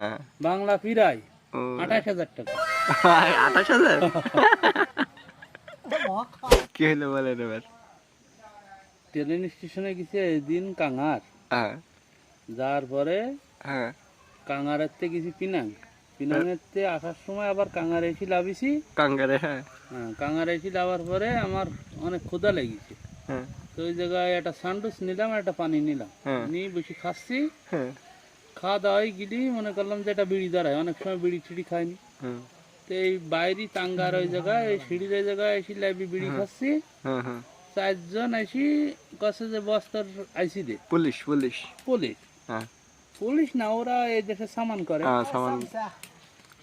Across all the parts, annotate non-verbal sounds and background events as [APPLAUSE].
হ্যাঁ। বাংলা ফিরাই আঠাশ হাজার টাকা। আঠাশ হাজার? [LAUGHS] কি হলো বলেন এবার? ট্রেন স্টেশনে গেছে এদিন কাঙার। হ্যাঁ। যার পরে হ্যাঁ। কাঙারের থেকে গেছি পিনাং। পিনাঙের থেকে আসার সময় আবার কাঙারে এসে লাভিছি। কাঙ্গারে হ্যাঁ। হ্যাঁ কাঙারে এসে লাভার পরে আমার অনেক ক্ষুধা লেগেছে। হ্যাঁ। তো ওই জায়গায় একটা সান্ডুস নিলাম একটা পানি নিলাম। হ্যাঁ। নিয়ে বসে খাচ্ছি। হ্যাঁ। খাওয়া দাওয়াই গিলি মনে করলাম যে এটা বিড়ি দাঁড়ায় অনেক সময় বিড়ি টিড়ি খাইনি। তো এই বাইরে টাঙ্গার ওই জায়গায় এই সিঁড়ির ওই জায়গায় এসে লাইবি বিড়ি খাচ্ছি। চারজন আইসি কাছে যে বস্তার আইসি দে। Police police. পুলিশ। হ্যাঁ। পুলিশ না ওরা এই দেশে সামান করে। হ্যাঁ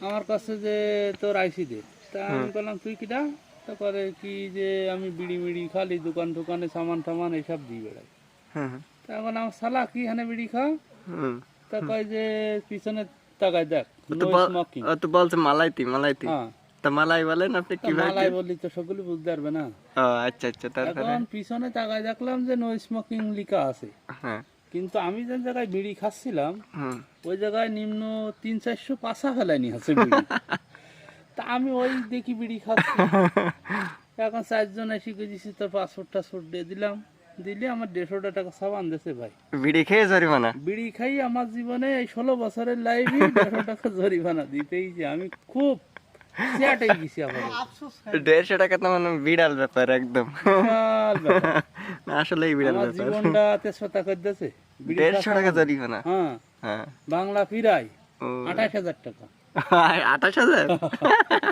আমার কাছে যে তোর আইসি দে। তা আমি বললাম তুই কিটা? তারপরে কি যে আমি বিড়ি মিড়ি খালি দোকান টোকানে সামান টামান এইসব দিয়ে বেড়াই। তা বললাম সালা কি হানে বিড়ি খা? তা কয় যে পিছনে তাকায় দেখ নো স্মোকিং ও তো বলছে মালাইতি মালাইতি। হ্যাঁ। তা মালাই বলেন আপনি কীভাবে মালাই বললি তো সকলে বুঝতে পারবে না। ও আচ্ছা আচ্ছা তারপরে এখন পিছনে তাকায় দেখলাম যে নো স্মোকিং লেখা আছে। হ্যাঁ। কিন্তু আমি যে জায়গায় বিড়ি খাচ্ছিলাম ওই জায়গায় নিম্ন তিন চারশো পাশা ফেলানি আছে [LAUGHS] তা আমি ওই দেখি বিড়ি খাচ্ছি। [LAUGHS] এখন চারজন এসে গেছি তোর পাসপোর্ট টাসপোর্ট দিয়ে দিলাম। দিলে আমার দেড়শোটা টাকা সাবান দিয়েছে ভাই। বিড়ি খেয়ে জরিমানা? বিড়ি খাই আমার জীবনে এই ষোলো বছরের লাইফে দেড়শো টাকা জরিমানা দিতেই যে আমি খুব দেড়শো টাকা তো মানে বিড়াল ব্যাপার একদম। আসলেই বিড়াল ব্যাপার। জীবনটা তেসরা টাকা দিয়েছে। দেড়শো টাকা জরিমানা? হ্যাঁ। হ্যাঁ। বাংলা ফিরাই আঠাশ হাজার টাকা। আঠাশ হাজার? [LAUGHS]